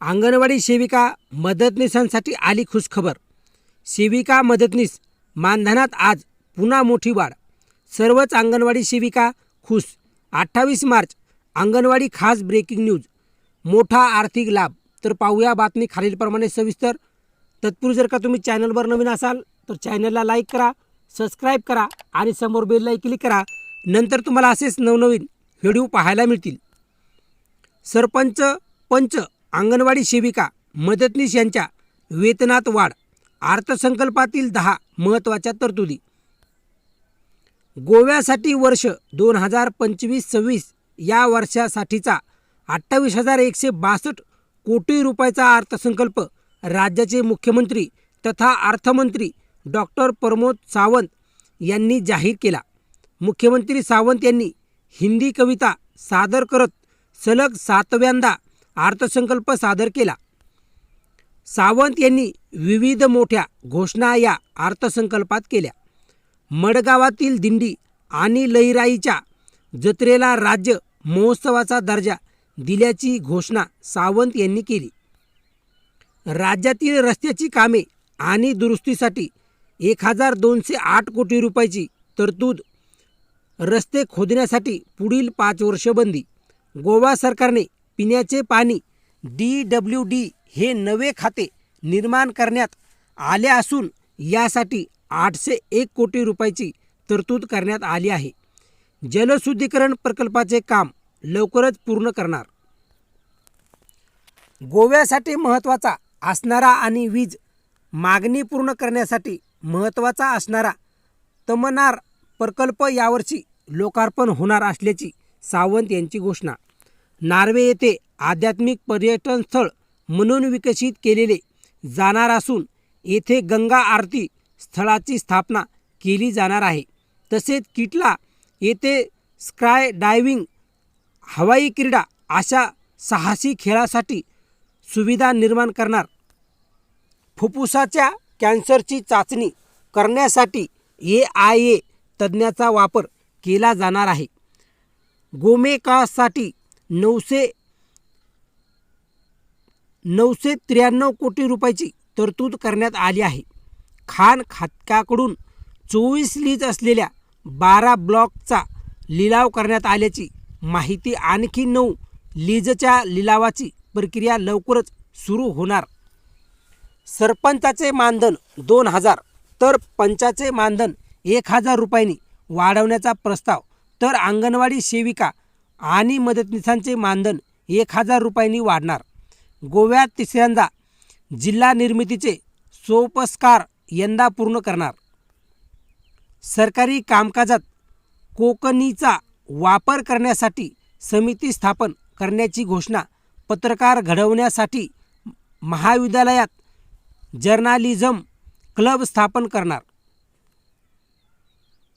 अंगणवाडी सेविका मदतनीसांसाठी आली खुशखबर. सेविका मदतनीस मानधनात आज पुन्हा मोठी वाढ. सर्वच अंगणवाडी सेविका खुश. अठ्ठावीस मार्च अंगणवाडी खास ब्रेकिंग न्यूज. मोठा आर्थिक लाभ. तर पाहूया बातमी खालीलप्रमाणे सविस्तर. तत्पूर्वी जर का तुम्ही चॅनलवर नवीन असाल तर चॅनलला लाईक करा सबस्क्राईब करा आणि समोर बेलला क्लिक करा. नंतर तुम्हाला असेच नवनवीन व्हिडिओ पाहायला मिळतील. सरपंच पंच अंगणवाडी सेविका मदतनीस यांच्या वेतनात वाढ अर्थसंकल्पातील दहा महत्त्वाच्या तरतुदी. गोव्यासाठी वर्ष दोन हजार पंचवीस सव्वीस या वर्षासाठीचा अठ्ठावीस हजार एकशे बासष्ट कोटी रुपयाचा अर्थसंकल्प राज्याचे मुख्यमंत्री तथा अर्थमंत्री डॉक्टर प्रमोद सावंत यांनी जाहीर केला. मुख्यमंत्री सावंत यांनी हिंदी कविता सादर करत सलग सातव्यांदा अर्थसंकल्प सादर केला. सावंत यांनी विविध मोठ्या घोषणा या अर्थसंकल्पात केल्या. मडगावातील दिंडी आणि लईराईच्या जत्रेला राज्य महोत्सवाचा दर्जा दिल्याची घोषणा सावंत यांनी केली. राज्यातील रस्त्याची कामे आणि दुरुस्तीसाठी एक हजार दोनशे आठ कोटी रुपयाची तरतूद रस्ते खोदण्यासाठी पुढील पाच वर्ष बंदी. गोवा सरकारने पिण्याचे पाणी डी डब्ल्यू डी हे नवे खाते निर्माण करण्यात आले असून यासाठी आठशे एक कोटी रुपयाची तरतूद करण्यात आली आहे. जलशुद्धीकरण प्रकल्पाचे काम लवकरच पूर्ण करणार. गोव्यासाठी महत्त्वाचा असणारा आणि वीज मागणी पूर्ण करण्यासाठी महत्त्वाचा असणारा तमनार प्रकल्प यावर्षी लोकार्पण होणार असल्याची सावंत यांची घोषणा नार्वे येथे आध्यात्मिक पर्यटन स्थळ म्हणून विकसित केलेले जाणार असून येथे गंगा आरती स्थळाची स्थापना केली जाणार आहे. तसेच किटला येथे स्काय डायव्हिंग हवाई क्रीडा अशा साहसी खेळासाठी सुविधा निर्माण करणार. फुफ्फुसाच्या कॅन्सरची चाचणी करण्यासाठी ए आय ए तज्ज्ञाचा वापर केला जाणार आहे. गोमेकासाठी नऊशे नऊशे त्र्याण्णव कोटी रुपयाची तरतूद करण्यात आली आहे. खान खात्याकडून चोवीस लीज असलेल्या बारा ब्लॉकचा लिलाव करण्यात आल्याची माहिती आणखी नऊ लीजच्या लिलावाची प्रक्रिया लवकरच सुरू होणार. सरपंचाचे मानधन दोन हजार तर पंचाचे मानधन एक हजार रुपयांनी वाढवण्याचा प्रस्ताव तर अंगणवाडी सेविका आणि मदतनीसांचे मानधन एक हजार रुपयांनी वाढणार. गोव्यात तिसऱ्यांदा जिल्हा निर्मितीचे सोपस्कार यंदा पूर्ण करणार. सरकारी कामकाजात कोकणीचा वापर करण्यासाठी समिती स्थापन करण्याची घोषणा पत्रकार घडवण्यासाठी महाविद्यालयात जर्नालिझम क्लब स्थापन करणार.